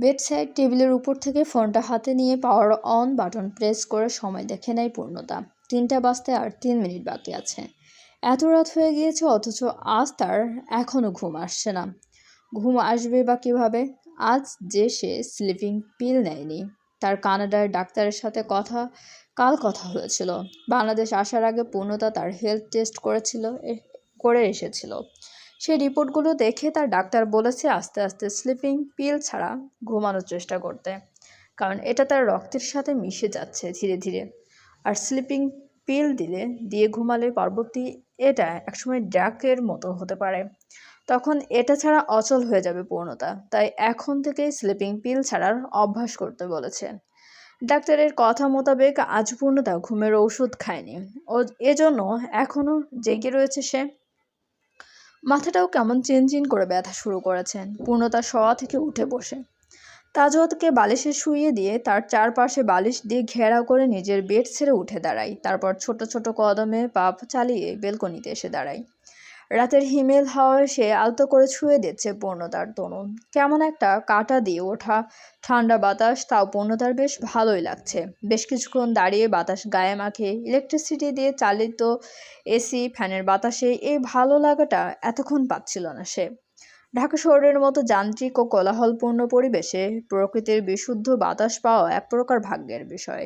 Bedside টেবিলের উপর থেকে ফোনটা হাতে নিয়ে পাওয়ার অন বাটন প্রেস করে সময় দেখে নেয় পূর্ণতা। তিনটা বাজতে আর তিন মিনিট বাকি আছে। এত রাত হয়ে গিয়েছে, অথচ আজ তার এখনও ঘুম আসছে না। ঘুম আসবে বা কীভাবে? আজ যে সে স্লিপিং পিল নেয়নি। তার কানাডার ডাক্তারের সাথে কথা, কাল কথা হয়েছিল। বাংলাদেশ আসার আগে পূর্ণতা তার হেলথ টেস্ট করেছিল করে এসেছিল। সেই রিপোর্টগুলো দেখে তার ডাক্তার বলেছে আস্তে আস্তে স্লিপিং, পিল ছাড়া ঘুমানোর চেষ্টা করতে। কারণ এটা তার রক্তের সাথে মিশে যাচ্ছে ধীরে ধীরে। আর স্লিপিং, পিল দিলে দিয়ে ঘুমালে পরবর্তী এটা একসময় ড্রাগের মতো হতে পারে। তখন এটা ছাড়া অচল হয়ে যাবে পূর্ণতা। তাই এখন থেকেই স্লিপিং, পিল ছাড়ার অভ্যাস করতে বলেছে। ডাক্তারের কথা মোতাবেক আজ পূর্ণতা ঘুমের ওষুধ খায়নি। ও এজন্য এখনও জেগে রয়েছে সে। মাথাটাও কেমন চিনচিন করে ব্যথা শুরু করেছেন। পূর্ণতা শোয়া থেকে উঠে বসে। তাজওয়াতকে বালিশে শুইয়ে দিয়ে তার চারপাশে বালিশ দিয়ে ঘেরা করে নিজের বেড ছেড়ে উঠে দাঁড়াই তারপর ছোট ছোট কদমে পাপ চালিয়ে বেলকনিতে এসে দাঁড়ায়। রাতের হিমেল হাওয়া সে আলতো করে ছুঁয়ে দিচ্ছে পূর্ণতার তনু কেমন একটা কাটা দিয়ে ওঠা ঠান্ডা বাতাস, তাও পূর্ণতার বেশ ভালোই লাগছে। বেশ কিছুক্ষণ দাঁড়িয়ে বাতাস গায়ে মাখে ইলেকট্রিসিটি দিয়ে চালিত এসি ফ্যানের বাতাসে এই ভালো লাগাটা এতক্ষণ পাচ্ছিল না সে। ঢাকা শহরের মতো যান্ত্রিক ও কোলাহলপূর্ণ পরিবেশে প্রকৃতির বিশুদ্ধ বাতাস পাওয়া এক প্রকার ভাগ্যের বিষয়।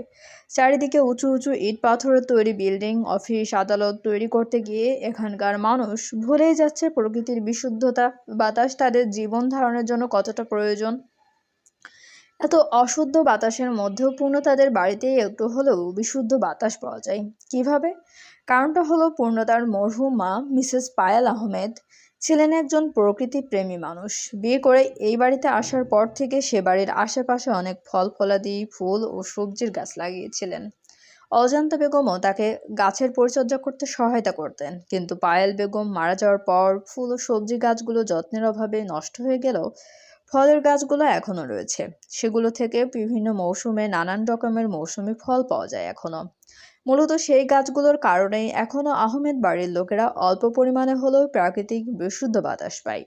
চারিদিকে উঁচু উঁচু ইট পাথরের তৈরি বিল্ডিং, অফিস, আদালত তৈরি করতে গিয়ে এখানকার মানুষ ভুলেই যাচ্ছে প্রকৃতির বিশুদ্ধতা। বাতাস তাদের জীবন ধারণের জন্য কতটা প্রয়োজন? এত অশুদ্ধ বাতাসের মধ্যেও পূর্ণ তাদের বাড়িতেই একটু হলেও বিশুদ্ধ বাতাস পাওয়া যায়। কীভাবে? কারণটা হলো পূর্ণতার মরহুম মা, মিসেস পায়েল আহমেদ ছিলেন একজন প্রকৃতি প্রেমী মানুষ। বিয়ে করে এই বাড়িতে আসার পর থেকে সে বাড়ির আশেপাশে অনেক ফল ফলাদি ফুল ও সবজির গাছ লাগিয়েছিলেন। অজান্তা বেগমও তাকে গাছের পরিচর্যা করতে সহায়তা করতেন। কিন্তু পায়েল বেগম মারা যাওয়ার পর ফুল ও সবজি গাছগুলো যত্নের অভাবে নষ্ট হয়ে গেলেও ফলের গাছগুলো এখনও রয়েছে। সেগুলো থেকে বিভিন্ন মৌসুমে নানান রকমের মৌসুমি ফল পাওয়া যায় এখনও মূলত সেই গাছগুলোর কারণেই এখনও আহমেদ বাড়ির লোকেরা অল্প পরিমাণে হলেও প্রাকৃতিক বিশুদ্ধ বাতাস পায়।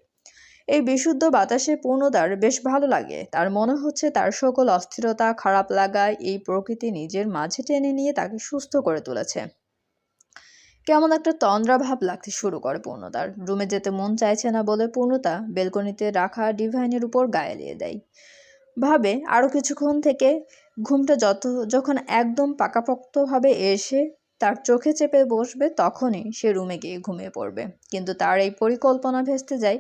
এই বিশুদ্ধ বাতাসে পূর্ণতার বেশ ভালো লাগে। তার মনে হচ্ছে তার সকল অস্থিরতা, খারাপ লাগায় এই প্রকৃতি নিজের মাঝে টেনে নিয়ে তাকে সুস্থ করে তুলেছে। কেমন একটা তন্দ্রা ভাব লাগতে শুরু করে পূর্ণতার। রুমে যেতে মন চাইছে না বলে পূর্ণতা বেলকনিতে রাখা ডিভাইনের উপর গায়ে দিয়ে দেয়। ভাবে আরও কিছুক্ষণ থেকে ঘুমটা যত, যখন একদম পাকাপোক্তভাবে এসে তার চোখে চেপে বসবে, তখনই সে রুমে গিয়ে ঘুমিয়ে পড়বে। কিন্তু তার এই পরিকল্পনা ভেস্তে যায়।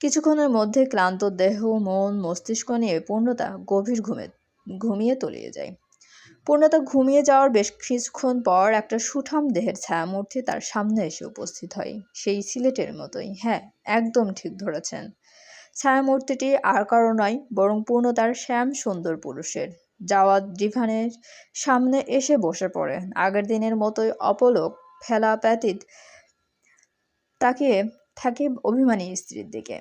কিছুক্ষণের মধ্যে ক্লান্ত দেহ, মন, মস্তিষ্ক নিয়ে পূর্ণতা গভীর ঘুমে, ঘুমিয়ে তলিয়ে যায়। পূর্ণতা ঘুমিয়ে যাওয়ার বেশ কিছুক্ষণ পর একটা সুঠাম দেহের ছায়ামূর্তি তার সামনে এসে উপস্থিত হয়। সেই সিলেটের মতোই। হ্যাঁ একদম ঠিক ধরেছেন। ছায়ামূর্তিটি আর কারও নয়, বরং পূর্ণতার শ্যাম সুন্দর পুরুষের। জাওয়াদ ডিভানের সামনে এসে বসে পড়ে। আগের দিনের মতোই অপলক ফেলা ব্যতীত তাকিয়ে থাকে অভিমানী স্ত্রীর দিকে।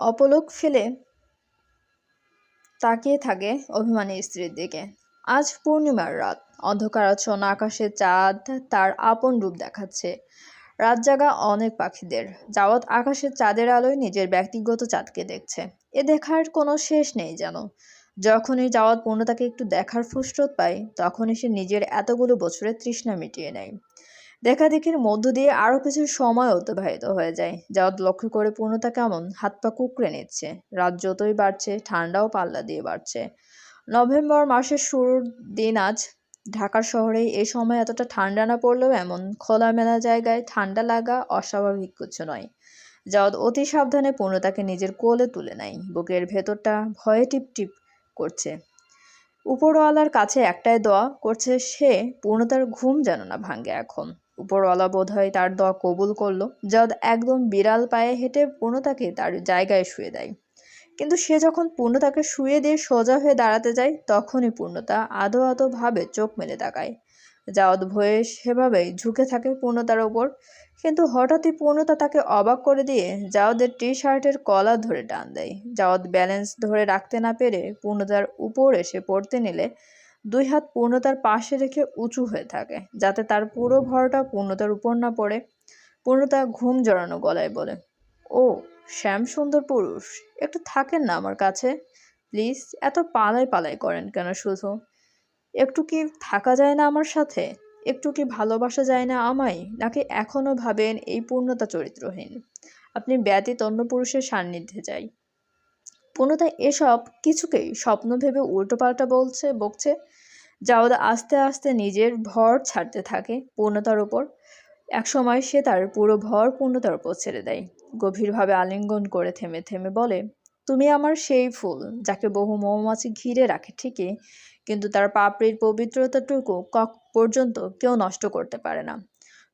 অপলক ফেলে তাকিয়ে থাকে অভিমানী স্ত্রীর দিকে। আজ পূর্ণিমার রাত। অন্ধকারাচ্ছন্ন আকাশে চাঁদ তার আপন রূপ দেখাচ্ছে। রাত জাগা অনেক পাখিদের। যাওয়াত আকাশের চাঁদের আলোয় নিজের ব্যক্তিগত চাঁদকে দেখছে। এ দেখার কোনো শেষ নেই যেন। যখনই যাওয়াত পূর্ণতাকে একটু দেখার ফুসরত পায়, তখনই সে নিজের এতগুলো বছরের তৃষ্ণা মিটিয়ে নেয়। দেখাদেখির মধ্য দিয়ে আরও কিছু সময় অতিবাহিত হয়ে যায়। যাওয়াত লক্ষ্য করে পূর্ণতা কেমন? হাত পা কুকড়ে নিচ্ছে। রাত যতই বাড়ছে, ঠান্ডাও পাল্লা দিয়ে বাড়ছে। নভেম্বর মাসের শুরুর দিন আজ। ঢাকার শহরে এই সময় এতটা ঠান্ডা না পড়লেও এমন। খোলামেলা জায়গায় ঠান্ডা লাগা অস্বাভাবিক কিছু নয়। যাওয়াত অতি সাবধানে পূর্ণতাকে নিজের কোলে তুলে নেয়। বুকের ভেতরটা ভয়ে টিপ টিপ করছে। উপরওয়ালার কাছে একটাই দোয়া করছে সে, পূর্ণতার ঘুম যেন না ভাঙে এখন। উপরওয়ালা বোধ হয় তার দোয়া কবুল করল, যাদ একদম বিড়াল পায়ে হেঁটে পূর্ণতাকে তার জায়গায় শুয়ে দেয়। কিন্তু সে যখন পূর্ণতাকে শুয়ে দিয়ে সোজা হয়ে দাঁড়াতে যায়, তখনই পূর্ণতা আদো আদো ভাবে চোখ মেলে তাকায়। জাওয়াদ ভয়ে সেভাবেই ঝুঁকে থাকে পূর্ণতার ওপর। কিন্তু হঠাৎই পূর্ণতা তাকে অবাক করে দিয়ে জাওয়াদের টি শার্টের কলার ধরে টান দেয়। জাওয়াদ ব্যালেন্স ধরে রাখতে না পেরে পূর্ণতার উপর এসে পড়তে নিলে দুই হাত পূর্ণতার পাশে রেখে উঁচু হয়ে থাকে, যাতে তার পুরো ভরটা পূর্ণতার উপর না পড়ে। পূর্ণতা ঘুম জড়ানো গলায় বলে, ও, শ্যাম সুন্দর পুরুষ, একটু থাকেন না আমার কাছে? প্লিজ, এত পালাই পালাই করেন কেন শুধু? একটু কি থাকা যায় না আমার সাথে? একটু কি ভালোবাসা যায় না আমায়? নাকি এখনও ভাবেন এই পূর্ণতা চরিত্রহীন? আপনি ব্যতীত অন্য পুরুষের সান্নিধ্যে যাই। পূর্ণতা এসব কিছুকেই স্বপ্ন ভেবে উল্টোপাল্টা বলছে, বকছে জাওদা আস্তে আস্তে নিজের ভর ছাড়তে থাকে পূর্ণতার উপর। একসময় সে তার পুরো ভর পূর্ণতার উপর ছেড়ে দেয়। গভীরভাবে আলিঙ্গন করে থেমে থেমে বলে, তুমি আমার সেই ফুল, যাকে বহু মৌমাছি ঘিরে রাখে ঠিকই কিন্তু তার পাপড়ির পবিত্রতাটুকু কক পর্যন্ত কেউ নষ্ট করতে পারে না।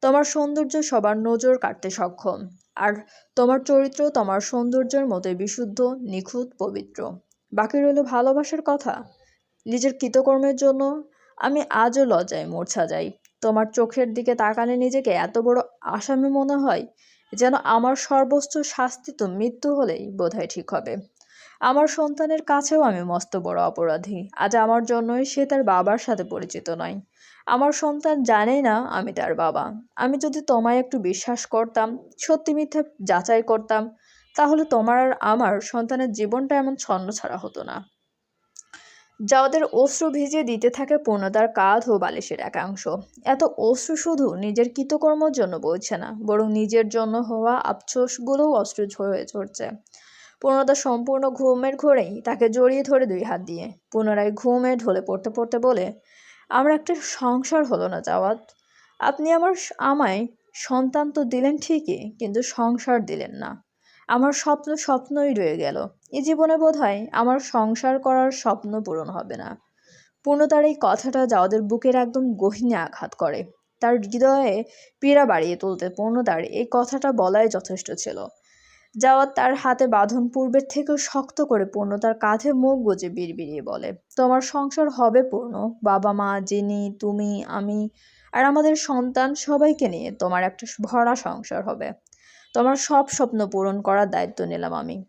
তোমার সৌন্দর্য সবার নজর কাটতে সক্ষম। আর তোমার চরিত্র তোমার সৌন্দর্যের মতোই বিশুদ্ধ, নিখুঁত, পবিত্র। বাকি রইল ভালোবাসার কথা। নিজের কৃতকর্মের জন্য আমি আজও লজ্জায় মূর্ছা যাই। তোমার চোখের দিকে তাকালে নিজেকে এত বড় আসামি মনে হয় যেন আমার সর্বোচ্চ শাস্তি তো মৃত্যু হলেই বোধহয় ঠিক হবে। আমার সন্তানের কাছেও আমি মস্ত বড় অপরাধী। আজ আমার জন্যই সে তার বাবার সাথে পরিচিত নয়। আমার সন্তান জানেই না আমি তার বাবা। আমি যদি তোমায় একটু বিশ্বাস করতাম, সত্যি মিথ্যা যাচাই করতাম, তাহলে তোমার আর আমার সন্তানের জীবনটা এমন ছন্ন ছাড়া হতো না। যাওদের অশ্রু ভিজিয়ে দিতে থাকে পূর্ণতার কাঁধ ও বালিশের একাংশ। এত অশ্রু শুধু নিজের কৃতকর্মের জন্য বলছে না, বরং নিজের জন্য হওয়া আফসোসগুলোও অশ্রু হয়ে ঝরছে। পূর্ণতা সম্পূর্ণ ঘুমের ঘোরেই তাকে জড়িয়ে ধরে দুই হাত দিয়ে। পুনরায় ঘুমে ঢলে পড়তে পড়তে বলে, আমার একটা সংসার হলো না যাওয়াত আপনি আমার আমায় সন্তান তো দিলেন ঠিকই, কিন্তু সংসার দিলেন না। আমার স্বপ্ন স্বপ্নই রয়ে গেল। এ জীবনে বোধ হয় আমার সংসার করার স্বপ্ন পূরণ হবে না। পূর্ণতার এই কথাটা যাওয়াদের বুকের একদম গহিনে আঘাত করে। তার হৃদয়ে পীড়া বাড়িয়ে তুলতে পূর্ণতার এই কথাটা বলাই যথেষ্ট ছিল। যাওয়াত তার হাতে বাঁধন পূর্বের থেকেও শক্ত করে পূর্ণ, তার কাঁধে মুখ গুজে বিড়বিড়িয়ে বলে, তোমার সংসার হবে পূর্ণ, বাবা মা, যিনি, তুমি, আমি, আর আমাদের সন্তান সবাইকে নিয়ে তোমার একটা ভরা সংসার হবে। তোমার সব স্বপ্ন পূরণ করার দায়িত্ব নিলাম আমি।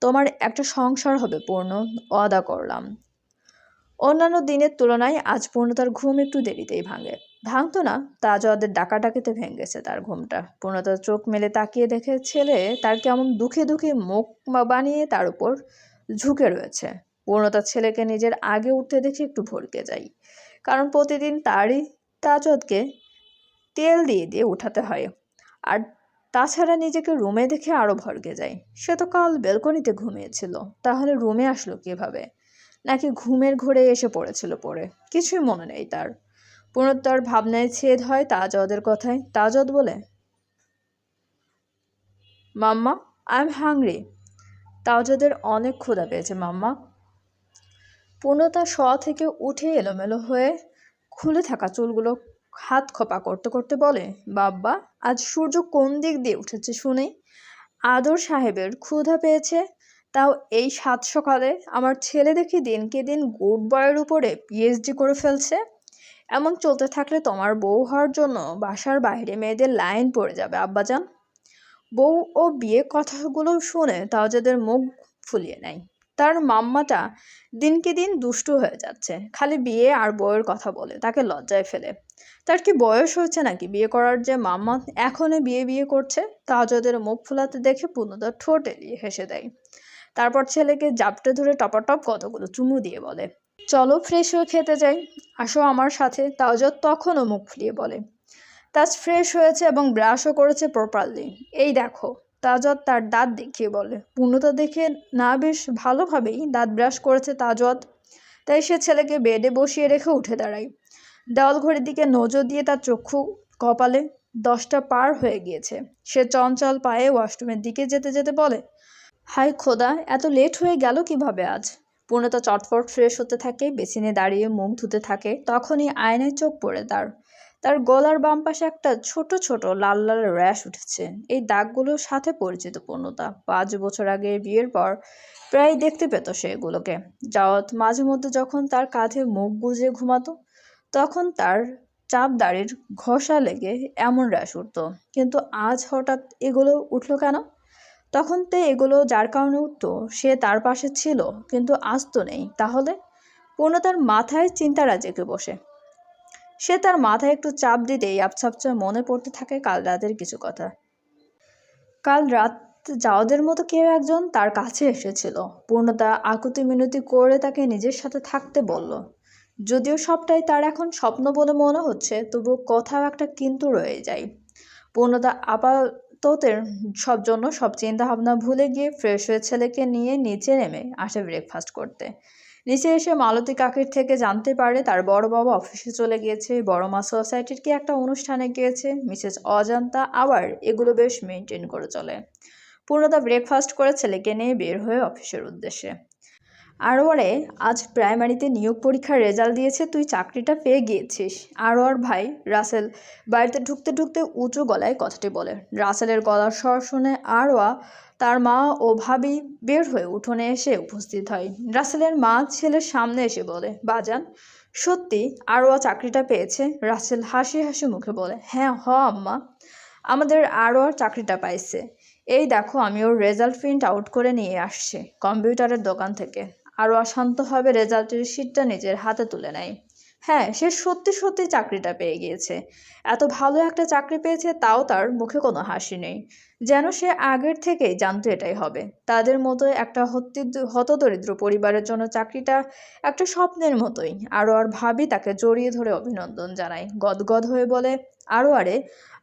তোমার একটা সংসার হবে পূর্ণ, ওয়াদা করলাম। অন্যান্য দিনের তুলনায় আজ পূর্ণ তার ঘুম একটু দেরিতেই ভাঙে। ভাঙতো না। তাজওয়াদের ডাকাডাকিতে ভেঙেছে তার ঘুমটা। পূর্ণতার চোখ মেলে তাকিয়ে দেখে ছেলে তার কেমন দুঃখে দুঃখে মুখ বানিয়ে তার উপর ঝুঁকে রয়েছে। পূর্ণতার ছেলেকে নিজের আগে উঠতে দেখে একটু ভরকে যাই কারণ প্রতিদিন তারই তাজওয়াদকে তেল দিয়ে দিয়ে উঠাতে হয়। আর তাছাড়া নিজেকে রুমে দেখে আরও ভরকে যায়। সে তো কাল বেলকনিতে ঘুমিয়েছিল। তাহলে রুমে আসলো কীভাবে? নাকি ঘুমের ঘোরে এসে পড়েছিল পড়ে? কিছুই মনে নেই তার। পুনর্তার ভাবনায় ছেদ হয় তাজদের কথায়। তাজদ বলে, মাম্মা আই এম হাংরি তাজদের অনেক ক্ষুধা পেয়েছে, মাম্মা। পূর্ণতা শ থেকে উঠে এলোমেলো হয়ে খুলে থাকা চুলগুলো হাত খোপা করতে করতে বলে, বাব্বা, আজ সূর্য কোন দিক দিয়ে উঠেছে শুনে? আদর সাহেবের ক্ষুধা পেয়েছে, তাও এই সাত সকালে আমার ছেলে দেখি দিনকে দিন গুড বয়ের উপরে পিএইচডি করে ফেলছে। এমন চলতে থাকলে তোমার বউ হওয়ার জন্য বাসার বাইরে মেয়েদের লাইন পড়ে যাবে, আব্বাজান। বউ ও বিয়ে কথাগুলো শুনে তাও যাদের মুখ ফুলিয়ে নেয়। তার মাম্মাটা দিনকে দিন দুষ্টু হয়ে যাচ্ছে। খালি বিয়ে আর বউয়ের কথা বলে, তাকে লজ্জায় ফেলে। তার কি বয়স হয়েছে নাকি? বিয়ে করার যে মাম্মা এখনই বিয়ে বিয়ে করছে তাজদের মুখ ফুলাতে দেখে পূর্ণতা ঠোঁট এড়িয়ে হেসে দেয়। তারপর ছেলেকে জাপটে ধরে টপাটপ কতগুলো চুমু দিয়ে বলে চলো ফ্রেশ হয়ে খেতে যাই। আসো আমার সাথে। তাজত তখনও মুখ ফুলিয়ে বলে। তাজ ফ্রেশ হয়েছে এবং ব্রাশও করেছে প্রপারলি এই দেখো তাজত তার দাঁত দেখিয়ে বলে। পূর্ণতা দেখে না, বেশ ভালোভাবেই দাঁত ব্রাশ করেছে তাজত তাই সে ছেলেকে বেডে বসিয়ে রেখে উঠে দাঁড়ায়। দেওয়াল ঘড়ির দিকে নজর দিয়ে তার চক্ষু কপালে দশটা পার হয়ে গিয়েছে। সে চঞ্চল পায়ে ওয়াশরুমের দিকে যেতে যেতে বলে হাই খোদা, এত লেট হয়ে গেল কীভাবে আজ? পূর্ণতা চটফট ফ্রেশ হতে থাকে, বেসিনে দাঁড়িয়ে মুখ ধুতে থাকে, তখনই আয়নায় চোখ পড়ে তার। তার গলার বাম পাশে একটা ছোট ছোট লাল লাল র্যাশ উঠেছে। এই দাগগুলোর সাথে পরিচিত পূর্ণতা। পাঁচ বছর আগে বিয়ের পর প্রায় দেখতে পেত সে এগুলোকে। জাওয়াত মাঝে মধ্যে যখন তার কাঁধে মুখ গুজে ঘুমাতো, তখন তার চাপ দাড়ির ঘষা লেগে এমন র্যাশ উঠত। কিন্তু আজ হঠাৎ এগুলো উঠল কেন? তখন তো এগুলো যার কারণে উঠতো, সে তার পাশে ছিল, কিন্তু আজ তো নেই। তাহলে? পূর্ণ তার মাথায় চিন্তারা জেগে বসে। সে তার মাথায় একটু চাপ দিতেই আপছাপচা মনে পড়তে থাকে কাল রাতের কিছু কথা। কাল রাত যাওয়াদের মতো কেউ একজন তার কাছে এসেছিল। পূর্ণতা আকুতি মিনতি করে তাকে নিজের সাথে থাকতে বলল। যদিও সবটাই তার এখন স্বপ্ন বলে মনে হচ্ছে তবু কোথাও একটা কিন্তু রয়ে যায়। পূর্ণতা আপাততের সব জন্য সব চিন্তা ভাবনা ভুলে গিয়ে ফ্রেশ হয়ে ছেলেকে নিয়ে নিচে নেমে আসে ব্রেকফাস্ট করতে। নিচে এসে মালতী কাকির থেকে জানতে পারে তার বড় বাবা অফিসে চলে গিয়েছে। বড় মা সোসাইটির কি একটা অনুষ্ঠানে গিয়েছে। মিসেস অজান্তা আবার এগুলো বেশ মেনটেন করে চলে। পূর্ণতা ব্রেকফাস্ট করে ছেলেকে নিয়ে বের হয়ে অফিসের উদ্দেশ্যে। আরোয়ারে আজ প্রাইমারিতে নিয়োগ পরীক্ষার রেজাল্ট দিয়েছে, তুই চাকরিটা পেয়ে গিয়েছিস। আরওয়ার ভাই রাসেল, বাড়িতে ঢুকতে ঢুকতে উঁচু গলায় কথাটি বলে। রাসেলের গলার স্বর শুনে আরোয়া তার মা ও ভাবি বের হয়ে উঠোনে এসে উপস্থিত হয়। রাসেলের মা ছেলের সামনে এসে বলে, বাজান, সত্যি আরোয়া চাকরিটা পেয়েছে? রাসেল হাসি হাসি মুখে বলে হ্যাঁ হ আম্মা, আমাদের আরোয়ার চাকরিটা পাইছে। এই দেখো, আমি ওর রেজাল্ট প্রিন্ট আউট করে নিয়ে আসছি কম্পিউটারের দোকান থেকে। আরও অশান্তভাবে রেজাল্টের শিটটা নিজের হাতে তুলে নেয়। হ্যাঁ সে সত্যি সত্যি চাকরিটা পেয়ে গিয়েছে। এত ভালো একটা চাকরি পেয়েছে তাও তার মুখে কোনো হাসি নেই। যেন সে আগের থেকেই জানতো এটাই হবে। তাদের মতো একটা হতদরিদ্র পরিবারের জন্য চাকরিটা একটা স্বপ্নের মতোই। আরও আর ভাবি তাকে জড়িয়ে ধরে অভিনন্দন জানায় গদগদ হয়ে বলে আরও আরে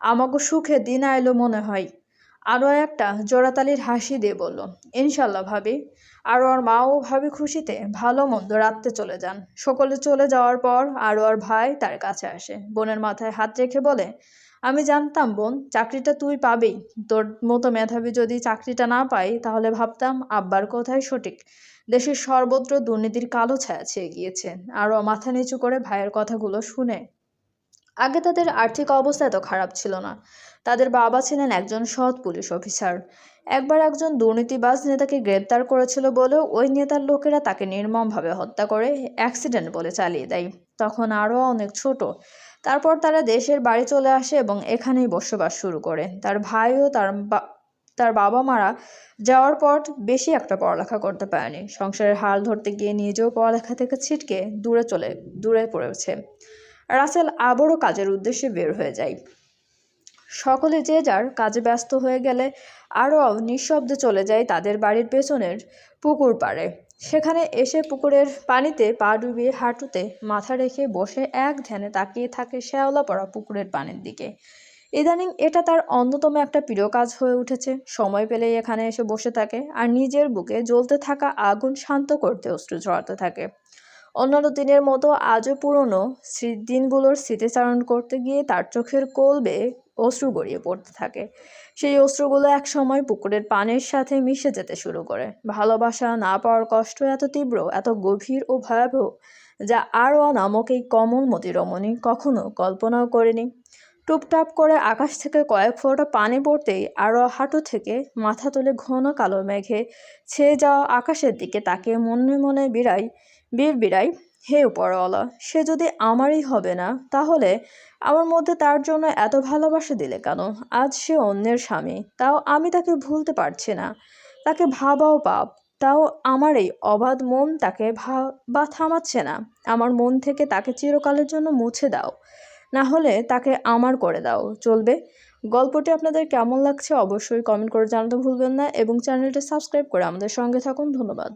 আমাকে সুখে দিন আইলো মনে হয়। আরও একটা জোড়াতালির হাসি দিয়ে বলল, ইনশাল্লাহ ভাবি। আরও আর মা ও ভাবি খুশিতে ভালো মন্দ রাখতে চলে যান। সকলে চলে যাওয়ার পর আরও আর ভাই তার কাছে আসে। বোনের মাথায় হাত রেখে বলে, আমি জানতাম বোন, চাকরিটা তুই পাবেই তোর মতো মেধাবী যদি চাকরিটা না পাই, তাহলে ভাবতাম আব্বার কথাই সঠিক। দেশের সর্বত্র দুর্নীতির কালো ছায়া ছেয়ে গিয়েছে। আরও মাথা নিচু করে ভাইয়ের কথাগুলো শুনে আগে তাদের আর্থিক অবস্থা এত খারাপ ছিল না। তাদের বাবা ছিলেন একজন সৎ পুলিশ অফিসার। একবার একজন দুর্নীতিবাজ নেতাকে গ্রেপ্তার করেছিল বলেও ওই নেতার লোকেরা তাকে নির্মমভাবে হত্যা করে অ্যাক্সিডেন্ট বলে চালিয়ে দেয়। তখন আরও অনেক ছোট। তারপর তারা দেশের বাড়ি চলে আসে এবং এখানেই বসবাস শুরু করে। তার ভাইও তার তার বাবা মারা যাওয়ার পর বেশি একটা পড়ালেখা করতে পারেনি। সংসারের হাল ধরতে গিয়ে নিজেও পড়ালেখা থেকে ছিটকে দূরে চলে, দূরে পড়েছে। রাসেল আবারও কাজের উদ্দেশ্যে বের হয়ে যায়। সকলে যে যার কাজে ব্যস্ত হয়ে গেলে আরও নিঃশব্দে চলে যায় তাদের বাড়ির পেছনের পুকুর পাড়ে। সেখানে এসে পুকুরের পানিতে পা ডুবিয়ে হাঁটুতে মাথা রেখে বসে এক ধ্যানে তাকিয়ে থাকে শ্যাওলা পড়া পুকুরের পানির দিকে। ইদানিং এটা তার অন্যতম একটা প্রিয় কাজ হয়ে উঠেছে। সময় পেলেই এখানে এসে বসে থাকে আর নিজের বুকে জ্বলতে থাকা আগুন শান্ত করতে অস্ত্র ঝরাতে থাকে। অন্যান্য দিনের মতো আজও পুরনো দিনগুলোর স্মৃতিচারণ করতে গিয়ে তার চোখের কোল বেয়ে অশ্রু গড়িয়ে পড়তে থাকে। সেই অশ্রুগুলো এক সময় পুকুরের পানির সাথে মিশে যেতে শুরু করে। ভালোবাসা না পাওয়ার কষ্ট এত তীব্র, এত গভীর ও ভয়াবহ, যা আরও নামক এই কমলমতি রমণী কখনো কল্পনাও করেনি। টুপটাপ করে আকাশ থেকে কয়েক ফোঁটা পানি পড়তেই আরও হাঁটু থেকে মাথা তুলে ঘন কালো মেঘে ছেয়ে যাওয়া আকাশের দিকে তাকে মনে মনে বিড়াই বীর বিড়াই হে উপরওয়ালা, সে যদি আমারই হবে না, তাহলে আমার মধ্যে তার জন্য এত ভালোবাসা দিলে কেন? আজ সে অন্যের স্বামী, তাও আমি তাকে ভুলতে পারছি না। তাকে ভাবাও পাপ, তাও আমার এই অবাধ মন তাকে বা থামাচ্ছে না। আমার মন থেকে তাকে চিরকালের জন্য মুছে দাও। না হলে তাকে আমার করে দাও। চলবে? গল্পটি আপনাদের কেমন লাগছে অবশ্যই কমেন্ট করে জানাতে ভুলবেন না এবং চ্যানেলটি সাবস্ক্রাইব করে আমাদের সঙ্গে থাকুন। ধন্যবাদ।